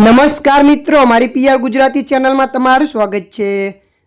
નમસ્કાર મિત્રો મારી પીઆર ગુજરાતી ચેનલમાં તમારું સ્વાગત છે.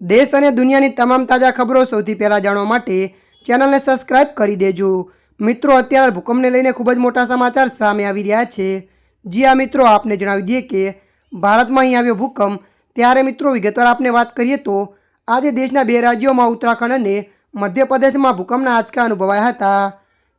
દેશ અને દુનિયાની તમામ તાજા ખબરો સૌથી પહેલાં જાણવા માટે ચેનલને સબસ્ક્રાઇબ કરી દેજો. મિત્રો, અત્યારે ભૂકંપને લઈને ખૂબ જ મોટા સમાચાર સામે આવી રહ્યા છે. જી આ મિત્રો, આપને જણાવી દઈએ કે ભારતમાં અહીં આવ્યો ભૂકંપ. ત્યારે મિત્રો, વિગતવાર આપને વાત કરીએ તો આજે દેશના બે રાજ્યોમાં ઉત્તરાખંડ અને મધ્યપ્રદેશમાં ભૂકંપના આંચકા અનુભવાયા હતા.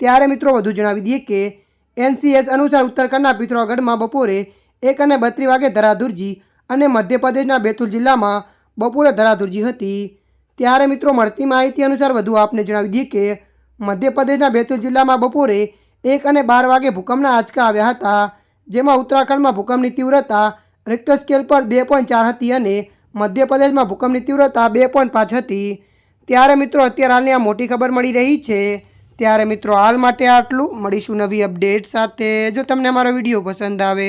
ત્યારે મિત્રો, વધુ જણાવી દઈએ કે એનસીએસ અનુસાર ઉત્તરાખંડના પિત્રોગઢમાં બપોરે એક અને બત્રી વાગે ધરાધુરજી અને મધ્યપ્રદેશના બેતુલ જિલ્લામાં બપોરે ધરાધુરજી હતી. ત્યારે મિત્રો મળતી માહિતી અનુસાર વધુ આપને જણાવી દઈએ કે મધ્યપ્રદેશના બેતુલ જિલ્લામાં બપોરે એક અને બાર વાગે ભૂકંપના આંચકા આવ્યા હતા, જેમાં ઉત્તરાખંડમાં ભૂકંપની તીવ્રતા રિક્ટર સ્કેલ પર બે પોઈન્ટ ચાર હતી અને મધ્યપ્રદેશમાં ભૂકંપની તીવ્રતા બે પોઈન્ટ પાંચ હતી. ત્યારે મિત્રો અત્યારે હાલની આ મોટી ખબર મળી રહી છે. ત્યારે મિત્રો હાલ માટે આટલું. મળીશું નવી અપડેટ સાથે. જો તમને અમારો વીડિયો પસંદ આવે